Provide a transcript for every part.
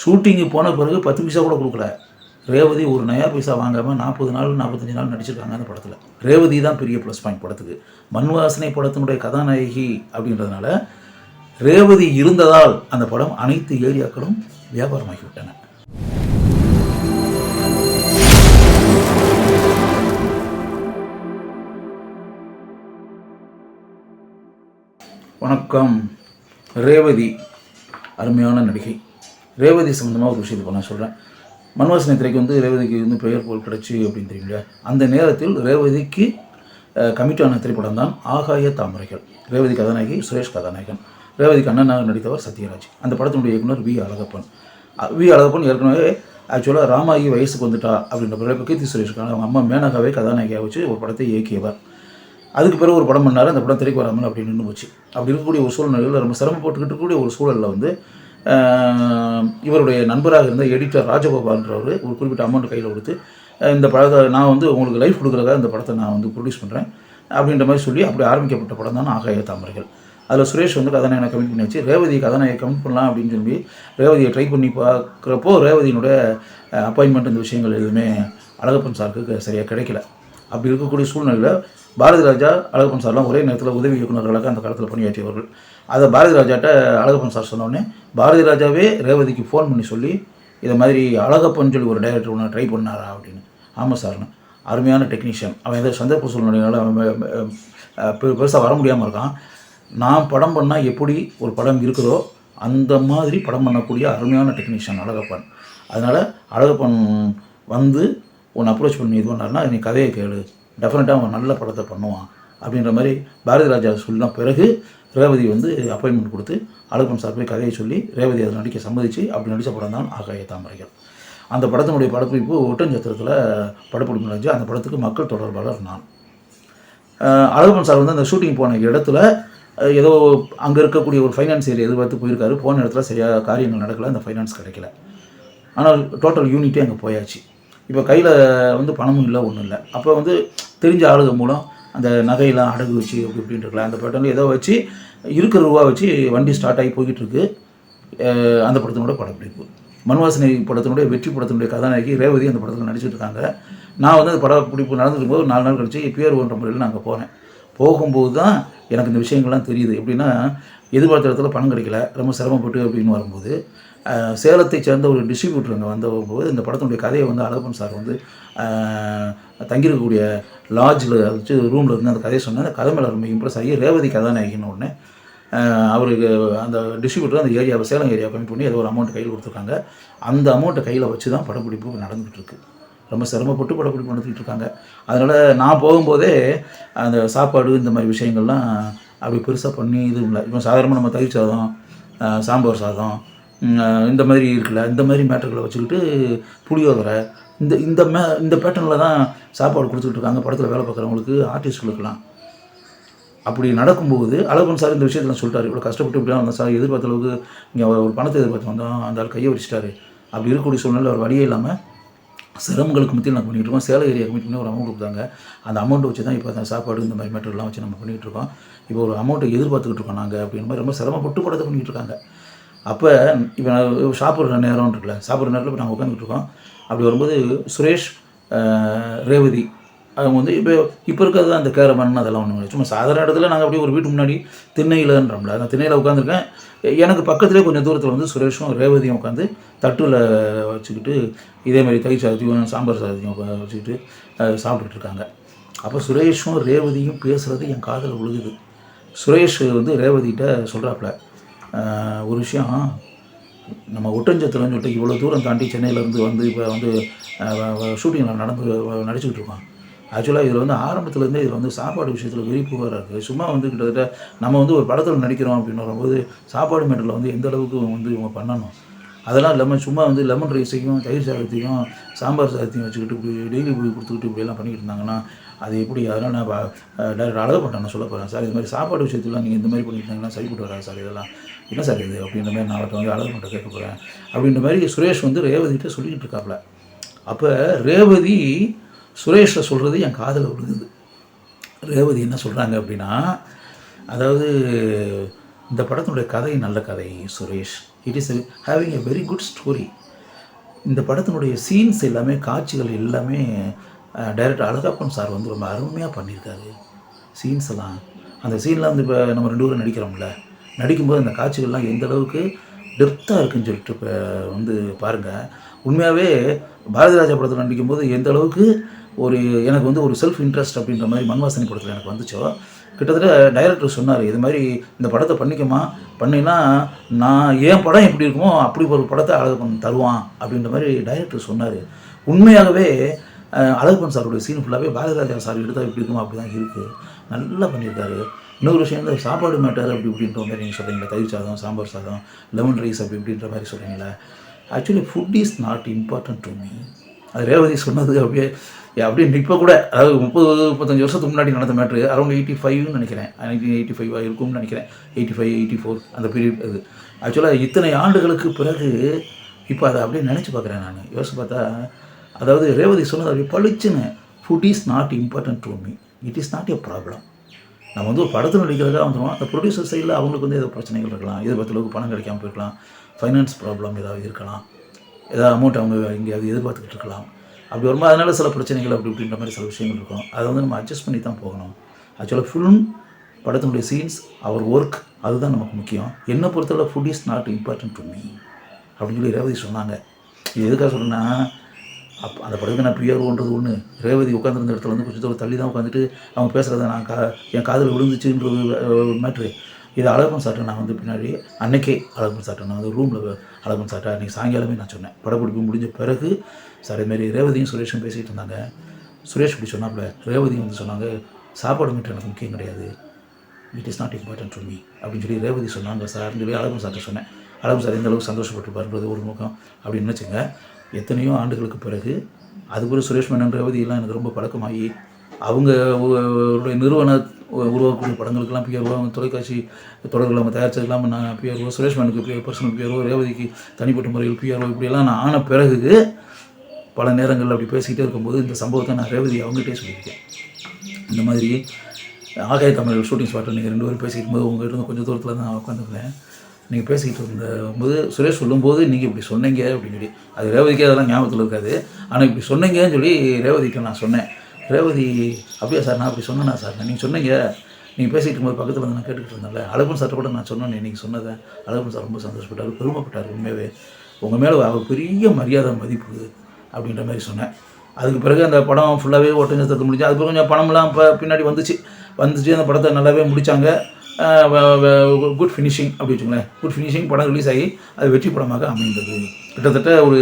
Shooting போன பிறகு பத்து பைசா கூட கொடுக்கல. ரேவதி ஒரு நயா பைசா வாங்காமல் நாற்பது நாள் நாற்பத்தஞ்சு நாள் நடிச்சிருக்காங்க அந்த படத்தில். ரேவதி தான் பெரிய ப்ளஸ் பாயிண்ட் படத்துக்கு. மன்வாசனை படத்தினுடைய கதாநாயகி அப்படின்றதுனால ரேவதி இருந்ததால் அந்த படம் அனைத்து ஏரியாக்களும் வியாபாரமாகிவிட்டன. வணக்கம். ரேவதி அருமையான நடிகை. ரேவதி சம்மந்தமாக ஒரு விஷயத்தை நான் சொல்கிறேன் மன்வாசனை திரைக்கு வந்து ரேவதிக்கு வந்து பெயர் போல் கிடச்சி அப்படின்னு தெரியுங்களா அந்த நேரத்தில் ரேவதிக்கு கமிட்டான திரைப்படம் தான் ஆகாய தாமரைகள். ரேவதி கதாநாயகி சுரேஷ் கதாநாயகன். ரேவதிக்கு அண்ணனாக நடித்தவர் சத்யராஜ். அந்த படத்தினுடைய இயக்குனர் வி. அழகப்பன். அ- வி. அழகப்பன் ஏற்கனவே ஆக்சுவலாக ராமாயி வயசுக்கு வந்துட்டா அப்படின்ற பிறகு கீர்த்தி சுரேஷ்கான அவங்க அம்மா மேனகாவே கதாநாயகியாக வச்சு ஒரு படத்தை இயக்கியவர். அதுக்கு பிறகு ஒரு படம் பண்ணார். அந்த படம் திரைக்கு வராமல் அப்படின்னு நின்று போச்சு. அப்படி இருக்கக்கூடிய ஒரு சூழ்நிலையில் ரொம்ப சிரமப்பட்டுக்கிட்டு இருக்கக்கூடிய ஒரு சூழலில் வந்து இவருடைய நண்பராக இருந்த எடிட்டர் ராஜகோபால்ன்றவர் ஒரு குறிப்பிட்ட அமௌண்ட் கையில் கொடுத்து இந்த படத்தை நான் வந்து உங்களுக்கு லைஃப் கொடுக்குறதா இந்த படத்தை நான் வந்து ப்ரொடியூஸ் பண்ணுறேன் அப்படின்ற மாதிரி சொல்லி அப்படி ஆரம்பிக்கப்பட்ட படம் தான் ஆகாய தாமரைகள். அதில் சுரேஷ் வந்து கதாநாயகனை கமிட் பண்ணி வச்சு ரேவதி கதாநாயகை கமிட் பண்ணலாம் அப்படின்னு சொல்லி ரேவதியை ட்ரை பண்ணி பார்க்குறப்போ ரேவதியினுடைய அப்பாயின்மெண்ட் இந்த விஷயங்கள் எதுவுமே அழகப்பன் சாருக்கு சரியாக கிடைக்கல. அப்படி இருக்கக்கூடிய சூழ்நிலையில் பாரதி ராஜா அழகப்பன் சார்லாம் ஒரே நேரத்தில் உதவி இயக்குநர்களாக அந்த காலத்தில் பணியாற்றியவர்கள். அதை பாரதி ராஜாட்ட அழகப்பன் சார் சொன்னோடனே பாரதி ராஜாவே ரேவதிக்கு ஃபோன் பண்ணி சொல்லி இதை மாதிரி அழகப்பன் சொல்லி ஒரு டைரக்டர் ஒன்று ட்ரை பண்ணாரா? அப்படின்னு. ஆமாம் சார்னு அருமையான டெக்னீஷியன் அவன் ஏதோ சந்தர்ப்ப சூழ்நிலையால் பெருசாக வர முடியாமல் இருக்கான். நான் படம் பண்ணால் எப்படி ஒரு படம் இருக்குதோ அந்த மாதிரி படம் பண்ணக்கூடிய அருமையான டெக்னீஷியன் அழகப்பன். அதனால் அழகப்பன் வந்து உன்னை அப்ரோச் பண்ணி இது பண்ணாருன்னா நீ கதையை கேளு. டெஃபினட்டாக அவன் நல்ல படத்தை பண்ணுவான். அப்படின்ற மாதிரி பாரதி ராஜா சொன்ன பிறகு ரேவதி வந்து அப்பாயின்மெண்ட் கொடுத்து அழகப்பன் சார் போய் கதையை சொல்லி ரேவதி அதை நடிக்க சம்மதிச்சு அப்படி நடித்த படம் தான் ஆகாய தாமரைகள். அந்த படத்தினுடைய படப்பிடிப்பு ஒட்டஞ்சத்திரத்தில் படப்பிடிப்பு நடந்துச்சு. அந்த படத்துக்கு மக்கள் தொடர்பாளர் நான். அஹ் அழகப்பன் சார் வந்து அந்த ஷூட்டிங் போன இடத்துல ஏதோ அங்கே இருக்கக்கூடிய ஒரு ஃபைனான்ஸ் ஏரியா எதிர்பார்த்து போயிருக்காரு. போன இடத்துல சரியாக காரியங்கள் நடக்கல. அந்த ஃபைனான்ஸ் கிடைக்கல. ஆனால் டோட்டல் யூனிட்டே அங்கே போயாச்சு. இப்போ கையில் வந்து பணமும் இல்லை ஒன்றும் இல்லை. அப்போ வந்து தெரிஞ்ச ஆளுக மூலம் அந்த நகையெல்லாம் அடகு வச்சு அப்படி இப்படின்ட்டு இருக்கலாம். அந்த படத்தில் ஏதோ வச்சு இருக்கிற ரூபா வச்சு வண்டி ஸ்டார்ட் ஆகி போய்கிட்டு இருக்கு அந்த படத்தினோட படப்பிடிப்பு. மண்வாசனை படத்தினுடைய வெற்றி படத்தினுடைய கதாநாயகி ரேவதி அந்த படத்தில் நடிச்சிட்டு இருக்காங்க நான் வந்து அந்த படப்பிடிப்பு நடந்துட்டு போது நாலு நாள் கழிச்சு பியர் ஒன்ற முறையில் நாங்கள் போனேன். போகும்போது தான் எனக்கு இந்த விஷயங்கள்லாம் தெரியுது. எப்படின்னா எதிர்பார்த்த இடத்துல பணம் கிடைக்கல. ரொம்ப சிரமப்பட்டு அப்படின்னு வரும்போது சேலத்தை சேர்ந்த ஒரு டிஸ்ட்ரிபியூட்டர் அங்கே வந்த போது இந்த படத்தினுடைய கதையை வந்து அழகப்பன் சார் வந்து தங்கியிருக்கக்கூடிய லாட்ஜில் வச்சு ரூமில் இருந்து அந்த கதையை சொன்னேன் அந்த கதை மேலே ரொம்ப இம்ப்ரெஸ் ஆகி ரேவதி கதாநாயகின்னு உடனே அவருக்கு அந்த டிஸ்ட்ரிபியூட்டர் அந்த ஏரியாவை சேலம் ஏரியா கம்மி பண்ணி ஏதோ ஒரு அமௌண்ட் கையில் கொடுத்துருக்காங்க. அந்த அமௌண்ட்டை கையில் வச்சு தான் படப்பிடிப்பு நடந்துகிட்ருக்கு ரொம்ப சிரமப்பட்டு படப்பிடிப்பு நடத்திட்டு இருக்காங்க அதனால் நான் போகும்போதே அந்த சாப்பாடு இந்த மாதிரி விஷயங்கள்லாம் அப்படி பெருசாக பண்ணி இது இல்லை. இப்போ சாதாரணமாக நம்ம தயிர் சாதம் சாம்பார் சாதம் இந்த மாதிரி இருக்குல்ல இந்த மாதிரி மேட்டர்களை வச்சுக்கிட்டு புளியோதரை இந்த இந்த மே இந்த பேட்டர்னில் தான் சாப்பாடு கொடுத்துட்டு இருக்காங்க படத்தில் வேலை பார்க்குறவங்களுக்கு ஆர்டிஸ்ட்களுக்கெல்லாம். அப்படி நடக்கும்போது அழகன் சார் இந்த விஷயத்தில் சொல்லிட்டாரு. இவ்வளோ கஷ்டப்பட்டு இப்படிலாம் வந்தோம் சார் எதிர்பார்த்த அளவுக்கு இங்கே ஒரு பணத்தை எதிர்பார்த்து வந்தோம். அந்த ஆள் கையை வச்சுட்டாரு அப்படி இருக்கக்கூடிய சூழ்நிலை ஒரு வழியே இல்லாமல் சிரமங்களுக்கு மத்தியில் நாங்கள் பண்ணிகிட்டு இருக்கோம். சேலை ஏரியா கமிட் பண்ணி ஒரு அமௌண்ட் கொடுத்தாங்க. அந்த அமௌண்ட்டை வச்சு தான் இப்போ அந்த சாப்பாடு இந்த மாதிரி மெட்டர்லாம் வச்சு நம்ம பண்ணிகிட்டு இருக்கோம். இப்போ ஒரு அமௌண்ட்டை எதிர்பார்த்துக்கிட்டு இருக்கோம் நாங்கள் அப்படின்ற மாதிரி ரொம்ப சிரமப்பட்டு படத்தை பண்ணிகிட்டு இருக்காங்க. அப்போ இப்போ நான் சாப்பிட்ற நேரம் இருக்குல்ல சாப்பிட்ற நேரத்தில் இப்போ நாங்கள் உட்காந்துட்டு இருக்கோம் அப்படி வரும்போது சுரேஷ் ரேவதி அவங்க வந்து இப்போ இப்போ இருக்கிறது அந்த கேரமன் அதெல்லாம் ஒன்று சும்மா சாதாரண இடத்துல நாங்கள் அப்படியே ஒரு வீட்டு முன்னாடி திண்ணையில்ன்றோம்ல அந்த திண்ணையில் உட்காந்துருக்கேன் எனக்கு பக்கத்துலேயே கொஞ்சம் தூரத்தில் வந்து சுரேஷும் ரேவதியும் உட்காந்து தட்டில் வச்சுக்கிட்டு இதே மாதிரி தயிர் சாதத்தையும் சாம்பார் சாதத்தையும் வச்சுக்கிட்டு சாப்பிட்டுட்டு இருக்காங்க அப்போ சுரேஷும் ரேவதியும் பேசுகிறது என் காதில் விழுகுது சுரேஷ் வந்து ரேவதிகிட்ட சொல்கிறாப்புல ஒரு விஷயம் நம்ம ஒட்டஞ்சத்திரம்னு சொல்லிட்டு இவ்வளோ தூரம் தாண்டி சென்னையிலேருந்து வந்து இப்போ வந்து ஷூட்டிங்கில் நடந்து நடிச்சுக்கிட்டு இருக்கோம். ஆக்சுவலாக இதில் வந்து ஆரம்பத்துலேருந்தே இதில் வந்து சாப்பாடு விஷயத்தில் விழிப்பு இருக்குது சும்மா வந்து கிட்டத்தட்ட நம்ம வந்து ஒரு படத்தில் நடிக்கிறோம் அப்படின்னு வரும்போது சாப்பாடு மேட்டரில் வந்து எந்த அளவுக்கு வந்து இவங்க பண்ணணும்? அதெல்லாம் இல்லாமல் சும்மா வந்து லெமன் ரைஸையும் தயிர் சாதத்தையும் சாம்பார் சாதத்தையும் வச்சுக்கிட்டு இப்படி டெய்லி போய் கொடுத்துக்கிட்டு இப்படியெல்லாம் பண்ணிக்கிட்டு இருந்தாங்கன்னா அது எப்படி? அதெல்லாம் நான் டேரக்டர் அழகு நான் சொல்ல போகிறேன் சார் இது மாதிரி சாப்பாடு விஷயத்துலாம் நீங்கள் இந்த மாதிரி பண்ணிட்டு சரிப்பட்டு வராது சார் இதெல்லாம். என்ன சார் இது அப்படின்ற மாதிரி நான் அவர்கிட்ட வந்து அழகு பண்ண கேட்க போகிறேன் அப்படின்ற மாதிரி சுரேஷ் வந்து ரேவதிகிட்ட சொல்லிக்கிட்டு இருக்காப்புல. அப்போ ரேவதி சுரேஷை சொல்கிறது என் காதில் விழுகுது. ரேவதி என்ன சொல்கிறாங்க அப்படின்னா அதாவது இந்த படத்தினுடைய கதை நல்ல கதை Suresh. It is having a very good story இந்த படத்தினுடைய சீன்ஸ் எல்லாமே காட்சிகள் எல்லாமே டைரக்டர் அழகப்பன் சார் வந்து ரொம்ப அருமையாக பண்ணியிருக்காரு. சீன்ஸ் எல்லாம். அந்த சீனில் வந்து இப்போ நம்ம ரெண்டு பேரும் நடிக்கிறோம்ல. நடிக்கும்போது அந்த காட்சிகள்லாம் எந்த அளவுக்கு டெப்த்தாக இருக்குன்னு சொல்லிட்டு இப்போ வந்து பாருங்கள் உண்மையாகவே பாரதி ராஜா படத்தில் நடிக்கும்போது எந்த அளவுக்கு ஒரு எனக்கு வந்து ஒரு செல்ஃப் இன்ட்ரெஸ்ட் அப்படின்ற மாதிரி மன்வாசனை படத்தில் எனக்கு வந்துச்சோ கிட்டத்தட்ட டைரக்டர் சொன்னார் இது மாதிரி இந்த படத்தை பண்ணிக்கமா பண்ணினா நான் என் படம் எப்படி இருக்குமோ அப்படி ஒரு படத்தை அழகப்பன் தருவான் அப்படின்ற மாதிரி டைரக்டர் சொன்னார். உண்மையாகவே அழகப்பன் சாருடைய சீன் ஃபுல்லாகவே பாரதிராஜா சார் எடுத்தால் எப்படி இருக்குமோ அப்படி தான் இருக்குது நல்லா பண்ணியிருக்காரு. இன்னொரு விஷயம் வந்து சாப்பாடு மேட்டர் அப்படி இப்படின்ற மாதிரி நீங்கள் சொல்கிறீங்களா தயிர் சாதம் சாம்பார் சாதம் லெமன் ரைஸ் அப்படி இப்படின்ற மாதிரி சொல்கிறீங்களா actually food is not important to me அது ரேவதி சொன்னது அப்படியே அப்படியே இப்போ கூட அதாவது முப்பது முப்பத்தஞ்சு வருஷத்துக்கு முன்னாடி நடந்த மேட்ரு அரௌண்ட் எயிட்டி ஃபைவ்னு நினைக்கிறேன். நைன்டீன் எயிட்டி ஃபைவாக இருக்கும்னு நினைக்கிறேன். எயிட்டி ஃபைவ் எயிட்டி ஃபோர் அந்த பீரியட் அது ஆக்சுவலாக இத்தனை ஆண்டுகளுக்கு பிறகு இப்போ அதை அப்படியே நினச்சி பார்க்குறேன் நான். யோசிச்சு பார்த்தா அதாவது ரேவதி சொன்னது அப்படியே பளிச்சுன்னு food is not important to me it is not a problem நம்ம வந்து ஒரு படத்தில் நடிக்கிறதுக்காக வந்துடுவோம் அந்த ப்ரொடியூசர் சைடில் அவங்களுக்கு வந்து ஏதோ பிரச்சனைகள் இருக்கலாம். எதிர்பார்த்த அளவுக்கு பணம் கிடைக்காம போயிருக்கலாம். ஃபைனான்ஸ் ப்ராப்ளம் ஏதாவது இருக்கலாம். ஏதாவது அமௌண்ட் அவங்க எங்கேயாவது எதிர்பார்த்துக்கிட்டு இருக்கலாம். அப்படி வரும்போது அதனால் சில பிரச்சனைகள் அப்படி இப்படின்ற மாதிரி சில விஷயங்கள் இருக்கும். அதை வந்து நம்ம அட்ஜஸ்ட் பண்ணி தான் போகணும். ஆக்சுவலாக ஃபிலிம் படத்தினுடைய சீன்ஸ் அவர் ஒர்க் அதுதான் நமக்கு முக்கியம். என்னை பொறுத்தவரை food is not important to me அப்படின்னு சொல்லி ரேவதி சொன்னாங்க. இது எதுக்காக சொல்லுன்னா அப் அந்த படத்துக்கு நான் பிஆர்ஓன்றது ஒன்று ரேவதி உட்காந்துருந்த இடத்துல வந்து கொஞ்சம் தூரம் தள்ளி தான் உட்காந்துட்டு அவங்க பேசுகிறத நான் கா என் காதில் விழுந்துச்சுன்றது மேட்ரு இது அழகம் சாட்டை நான் வந்து பின்னாடி அன்னைக்கே அழகம் சாட்டை நான் வந்து ரூமில் அழகம் சாட்டை அன்றைக்கி சாயங்காலமே நான் சொன்னேன். படப்பிடிப்பு முடிஞ்ச பிறகு சார் இதுமாரி ரேவதியும் சுரேஷும் பேசிகிட்டு இருந்தாங்க. சுரேஷ் இப்படி சொன்னாப்புல ரேவதி வந்து சொன்னாங்க சாப்பாடு மட்டும் எனக்கு முக்கியம் கிடையாது. It is not important to me அப்படின்னு சொல்லி ரேவதி சொன்னாங்க சார். சொல்லி அழகம் சார்ட்ட சொன்னேன். அழகம் சார் எந்த அளவுக்கு சந்தோஷப்பட்டுருப்பாருன்றது ஒரு முகம் அப்படின்னு நினச்சிங்க. எத்தனையோ ஆண்டுகளுக்கு பிறகு அதுக்கு சுரேஷ் மேனன் ரேவதியெல்லாம் எனக்கு ரொம்ப பழக்கமாகி அவங்க அவருடைய நிறுவன உருவாக்கக்கூடிய படங்களுக்கெல்லாம் பிஆர்ஓ அவங்க தொலைக்காட்சி தொடர்கள் அவங்க தயாரிச்சதெல்லாம் நான் பிஆர்ஓ சுரேஷ் மேனுக்கு பி பர்சனல் பிஆர்ஓ ரேவதிக்கு தனிப்பட்ட முறையில் பிஆர்ஓ இப்படியெல்லாம் நான் ஆன பிறகு பல நேரங்களில் அப்படி பேசிக்கிட்டே இருக்கும்போது இந்த சம்பவத்தை நான் ரேவதி அவங்ககிட்டே சொல்லியிருக்கேன். இந்த மாதிரி ஆகாய தமிழ் ஷூட்டிங் ஸ்பாட்டில் நீங்கள் ரெண்டு பேரும் பேசிக்கும் போது உங்கள்கிட்ட இருந்து கொஞ்சம் தூரத்தில் தான் உட்காந்துருந்தேன். நீங்கள் பேசிக்கிட்டு இருந்தபோது சுரேஷ் சொல்லும்போது நீங்கள் இப்படி சொன்னீங்க அப்படின்னு சொல்லி அது ரேவதிக்கு அதெல்லாம் ஞாபகத்தில் இருக்காது. ஆனால் இப்படி சொன்னீங்கன்னு சொல்லி ரேவதிக்கு நான் சொன்னேன். ரேவதி அப்படியா சார் நான் அப்படி சொன்னேன்னா சார்? நீங்கள் சொன்னீங்க. நீங்கள் பேசிக்கிட்டு இருக்கும்போது பக்கத்தில் வந்து நான் கேட்டுக்கிட்டு இருந்தேன்ல. அழகன் சார் கூட நான் சொன்னேன் நீங்கள் சொன்னதை. அழகன் சார் ரொம்ப சந்தோஷப்பட்டார் பெருமைப்பட்டார் உண்மையாகவே உங்கள் மேலே அவர் பெரிய மரியாதை மதிப்பு அப்படின்ற மாதிரி சொன்னேன். அதுக்கு பிறகு அந்த படம் ஃபுல்லாகவே ஒட்டஞ்சத்தை முடிஞ்சு அதுக்கு கொஞ்சம் பணம்லாம் இப்போ பின்னாடி வந்துச்சு. வந்துச்சு அந்த படத்தை நல்லாவே முடித்தாங்க குட் ஃபினிஷிங் அப்படி வச்சுக்கோங்களேன். குட் ஃபினிஷிங் படம் ரிலீஸ் ஆகி அது வெற்றி படமாக அமைந்தது. கிட்டத்தட்ட ஒரு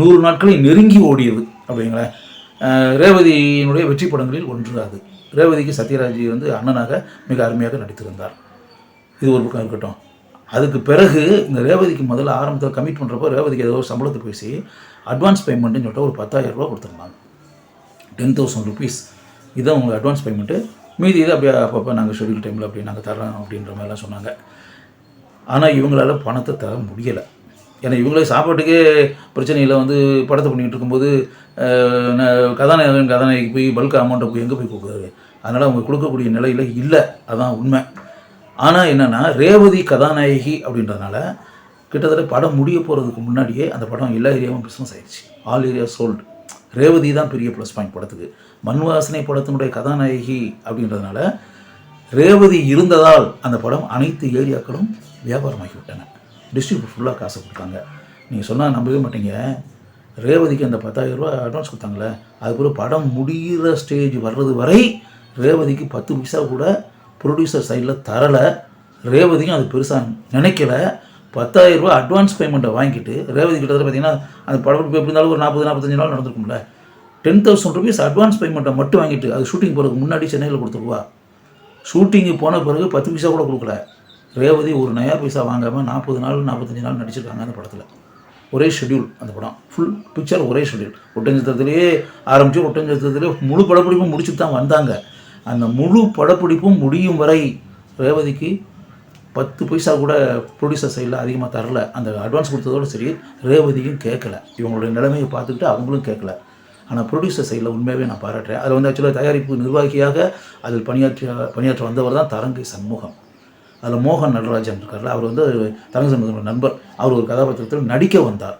நூறு நாட்களை நெருங்கி ஓடியது அப்படிங்களேன். ரேவதியினுடைய வெற்றி படங்களில் ஒன்று அது ரேவதிக்கு சத்யராஜ் வந்து அண்ணனாக மிக அருமையாக நடித்திருந்தார். இது ஒரு பக்கம் இருக்கட்டும். அதுக்கு பிறகு இந்த ரேவதிக்கு முதல்ல ஆரம்பத்தில் கமிட் பண்ணுறப்போ ரேவதிக்கு ஏதோ ஒரு சம்பளத்தை பேசி அட்வான்ஸ் பேமெண்ட்டுன்னு சொல்லிட்டு ஒரு பத்தாயிரம் ரூபா கொடுத்துருந்தாங்க. டென் தௌசண்ட் ருபீஸ் இதான் உங்களுக்கு அட்வான்ஸ் பேமெண்ட்டு மீதி இது அப்படியே அப்பப்போ நாங்கள் ஷெடியூல் டைமில் அப்படி நாங்கள் தரோம் அப்படின்ற மாதிரிலாம் சொன்னாங்க. ஆனால் இவங்களால் பணத்தை தர முடியலை. ஏன்னா இவங்களே சாப்பாட்டுக்கே பிரச்சனையில் வந்து படத்தை பண்ணிகிட்டு இருக்கும்போது கதாநாயகன் கதாநாயகி போய் பல்க் அமௌண்ட்டை போய் எங்கே போய் கொடுக்குறாரு? அதனால் அவங்க கொடுக்கக்கூடிய நிலையில் இல்லை. அதான் உண்மை. ஆனால் என்னென்னா ரேவதி கதாநாயகி அப்படின்றதுனால கிட்டத்தட்ட படம் முடிய போகிறதுக்கு முன்னாடியே அந்த படம் எல்லா ஏரியாவும் பிஸ்னஸ் ஆயிடுச்சு. ஆல் ஏரியா சோல்டு ரேவதி தான் பெரிய ப்ளஸ் பாயிண்ட் படத்துக்கு. மண்வாசனை படத்தினுடைய கதாநாயகி அப்படின்றதுனால ரேவதி இருந்ததால் அந்த படம் அனைத்து ஏரியாக்களும் வியாபாரமாகிவிட்டன. டிஸ்ட்ரிபியூட் ஃபுல்லாக காசு கொடுத்தாங்க. நீங்கள் சொன்னால் நம்பவே மாட்டீங்க. ரேவதிக்கு அந்த பத்தாயிரம் ரூபா அட்வான்ஸ் கொடுத்தாங்களே அதுக்கப்புறம் படம் முடிகிற ஸ்டேஜ் வர்றது வரை ரேவதிக்கு பத்து பைசா கூட ப்ரொடியூசர் சைடில் தரலை. ரேவதிக்கும் அது பெருசாக நினைக்கல. பத்தாயிரம் ரூபா அட்வான்ஸ் பேமெண்ட்டை வாங்கிட்டு ரேவதி கிட்டத்தட்ட பார்த்தீங்கன்னா அந்த படம் எப்படி இருந்தாலும் ஒரு நாற்பது நாற்பத்தஞ்சு நாள் நடந்திருக்கும்ல. டென் தௌசண்ட் ருபீஸ் அட்வான்ஸ் பேமெண்ட்டை மட்டும் வாங்கிட்டு அது ஷூட்டிங் போகிறதுக்கு முன்னாடி சென்னையில் கொடுத்துருவா. ஷூட்டிங்கு போன பிறகு பத்து பைசா கூட கொடுக்கல. ரேவதி ஒரு நயா பைசா வாங்காமல் நாற்பது நாள் நாற்பத்தஞ்சு நாள் நடிச்சிருக்காங்க அந்த படத்தில். ஒரே ஷெட்யூல் அந்த படம். ஃபுல் பிக்சர் ஒரே ஷெட்யூல் ஒட்டஞ்சத்திரத்துலேயே ஆரம்பித்து ஒட்டஞ்சத்திரத்துலேயே முழு படப்பிடிப்பும் முடிச்சுட்டு தான் வந்தாங்க. அந்த முழு படப்பிடிப்பும் முடியும் வரை ரேவதிக்கு பத்து பைசா கூட ப்ரொடியூசர் சைடில் அதிகமாக தரல. அந்த அட்வான்ஸ் கொடுத்ததோட சரி ரேவதியும் கேட்கல இவங்களுடைய நிலைமையை பார்த்துக்கிட்டு அவங்களும் கேட்கல ஆனால் ப்ரொடியூசர் சைடில் உண்மையாகவே நான் பாராட்டுறேன். அதில் வந்து ஆக்சுவலாக தயாரிப்பு நிர்வாகியாக அதில் பணியாற்றிய பணியாற்ற வந்தவர் தான் தரங்கை சண்முகம். அதில் மோகன் நடராஜன் இருக்கார்ல அவர் வந்து தரங்கு சம்பந்தோட நண்பர். அவர் ஒரு கதாபாத்திரத்தில் நடிக்க வந்தார்.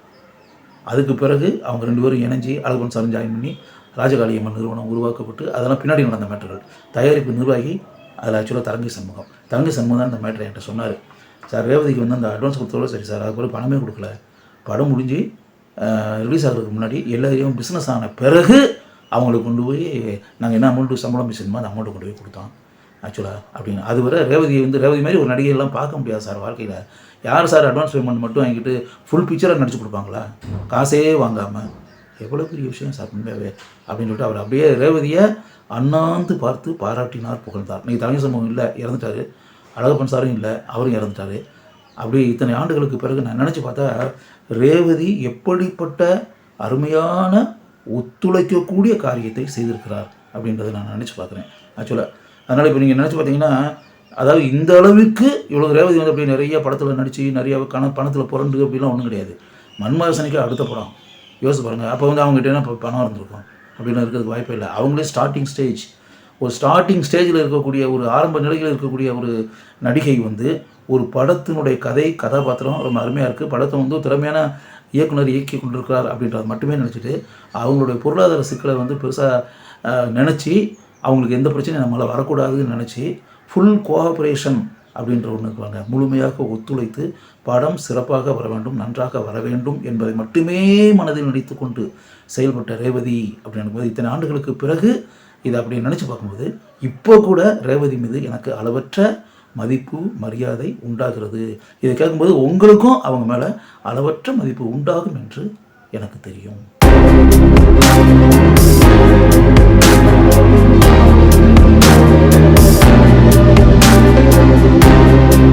அதுக்கு பிறகு அவங்க ரெண்டு பேரும் இணைஞ்சி அழகன் சாரும் ஜாயின் பண்ணி ராஜகாளியம்மன் நிறுவனம் உருவாக்கப்பட்டு அதெல்லாம் பின்னாடி நடந்த மேட்டர்கள். தயாரிப்பு நிர்வாகி அதில் ஆக்சுவலாக தரங்கு சண்முகம். தரங்கு சண்முகம் தான் அந்த மேட்டரை என்கிட்ட சொன்னார். சார் ரேவதிக்கு வந்து அந்த அட்வான்ஸ் கொடுத்தோட சரி சார் அதுக்குள்ள பணமே கொடுக்கல. படம் முடிஞ்சு ரிலீஸ் ஆகிறதுக்கு முன்னாடி எல்லாரையும் பிஸ்னஸ் ஆன பிறகு அவங்களுக்கு கொண்டு போய் நாங்கள் என்ன அமௌண்ட்டு சம்பளம் பேசணுமோ அந்த அமௌண்ட்டை கொண்டு போய் கொடுத்தோம். ஆக்சுவலாக அப்படின்னு. அது வர ரேவதி வந்து ரேவதி மாதிரி ஒரு நடிகையெல்லாம் பார்க்க முடியாது சார் வாழ்க்கையில். யார் சார் அட்வான்ஸ் பேமெண்ட் மட்டும் வாங்கிட்டு ஃபுல் பிக்சராக நடிச்சு கொடுப்பாங்களா? காசே வாங்காமல் எவ்வளோ பெரிய விஷயம் சார் உண்மையாகவே அப்படின்னு சொல்லிட்டு அவர் அப்படியே ரேவதியை அண்ணாந்து பார்த்து பாராட்டினார் புகழ்ந்தார். இன்னைக்கு தலைமை சம்பவம் இல்லை இறந்துட்டாரு. அழகப்பன் சாரும் இல்லை அவரும் இறந்துட்டாரு. அப்படி இத்தனை ஆண்டுகளுக்கு பிறகு நான் நினச்சி பார்த்தா ரேவதி எப்படிப்பட்ட அருமையான ஒத்துழைக்கக்கூடிய காரியத்தை செய்திருக்கிறார் அப்படின்றத நான் நினச்சி பார்க்குறேன். ஆக்சுவலாக அதனால் இப்போ நீங்கள் நினச்சி பார்த்தீங்கன்னா அதாவது இந்த அளவுக்கு இவ்வளோ ரேவதி வந்து அப்படியே நிறைய படத்தில் நடித்து நிறைய கண பணத்தில் புரண்டு அப்படிலாம் ஒன்றும் கிடையாது. மன்மதசனிக்கு அடுத்த படம். யோசிச்சு பாருங்கள் அப்போ வந்து அவங்ககிட்ட என்ன பணம் இருந்திருக்கும் அப்படின்னு இருக்கிறதுக்கு வாய்ப்பே இல்லை. அவங்களே ஸ்டார்டிங் ஸ்டேஜ் ஒரு ஸ்டார்டிங் ஸ்டேஜில் இருக்கக்கூடிய ஒரு ஆரம்ப நிலையில் இருக்கக்கூடிய ஒரு நடிகை வந்து ஒரு படத்தினுடைய கதை கதாபாத்திரம் ரொம்ப அருமையாக இருக்குது படத்தை வந்து திறமையான இயக்குனர் இயக்கி கொண்டிருக்கிறார் அப்படின்றத மட்டுமே நினச்சிட்டு அவங்களுடைய பொருளாதார சிக்கலை வந்து பெருசாக நினச்சி அவங்களுக்கு எந்த பிரச்சனையும் நம்மளால் வரக்கூடாதுன்னு நினச்சி ஃபுல் கோஆப்ரேஷன் அப்படின்ற ஒன்று வாங்க முழுமையாக ஒத்துழைத்து படம் சிறப்பாக வர வேண்டும் நன்றாக வர வேண்டும் என்பதை மட்டுமே மனதில் நினைத்து கொண்டு செயல்பட்ட ரேவதி அப்படின்னும் போது இத்தனை ஆண்டுகளுக்கு பிறகு இதை அப்படி நினச்சி பார்க்கும்போது இப்போ கூட ரேவதி மீது எனக்கு அளவற்ற மதிப்பு மரியாதை உண்டாகிறது. இதை கேட்கும்போது உங்களுக்கும் அவங்க மேலே அளவற்ற மதிப்பு உண்டாகும் என்று எனக்கு தெரியும்.